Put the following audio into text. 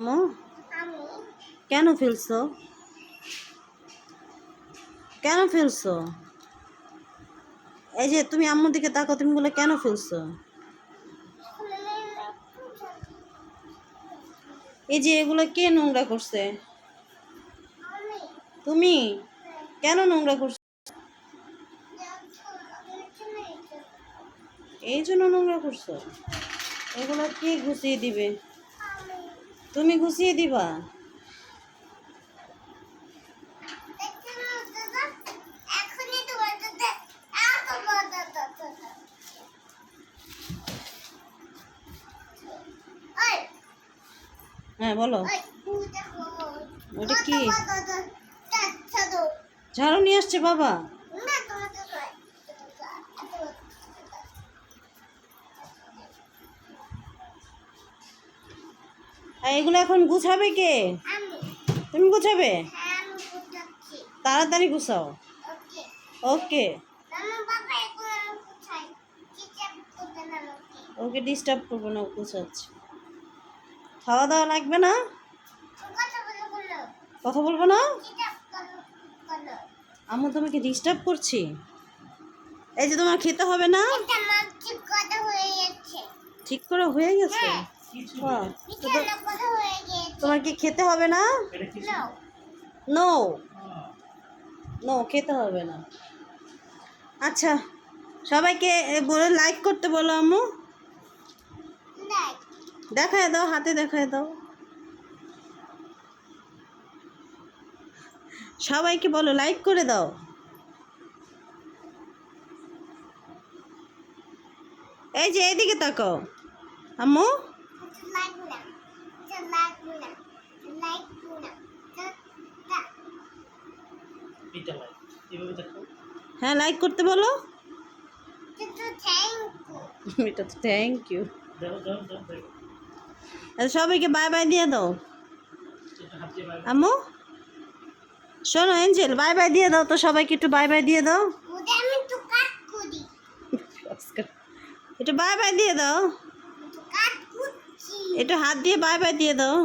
আম্মু কেন ফেলছো? কেন ফেলছো? এই যে তুমি আম্মুর দিকে তাকো তুমি বলে কেন ফেলছো? এই যে এগুলো কে নোংরা করছে? তুমি? কেন নোংরা করছ? এই জন্য নোংরা করছ? এগুলো কে ঘুষিয়ে দিবে? তুমি গুছিয়ে দিবা হ্যাঁ বলো ওটা কি? ঝাড়ু নিয়ে আসছে বাবা না তোমার দাদা আর এগুলো এখন গুছাবে কে? তুমি গুছাবে? হ্যাঁ তাড়াতাড়ি গুছাও। ওকে। ওকে ডিস্টার্ব করব না গুছাচ্ছি। খাওয়া দাওয়া লাগবে না? কথা বলব না? আমি তোমাকে ডিস্টার্ব করছি। এই যে তোমার খেতে হবে না? হয়ে ঠিক করে হয়ে গেছে? হ্যাঁ। তোমার কি খেতে হবে না? নো নো খেতে হবে না। আচ্ছা সবাইকে বলে লাইক করতে বলো আম্মু। দেখায় দাও, হাতে দেখায় দাও। সবাইকে বলো লাইক করে দাও। এই যে, এইদিকে তাকাও। আম্মু। লাইক না এটা লাইক না লাইক না তা এটা লাইক এভাবে দেখো। হ্যাঁ লাইক করতে বলো। থ্যাংক ইউ এটা তো থ্যাংক ইউ দাও দাও দাও দাও আচ্ছা সবাইকে বাই বাই দিয়ে দাও। আম্মু? শোনো এঞ্জেল বাই বাই দিয়ে দাও তো সবাইকে একটু বাই বাই দিয়ে দাও। ওটা আমি তো কাট করি। একটু বাই বাই দিয়ে দাও। একটু হাত দিয়ে বাই বাই দিয়ে দাও।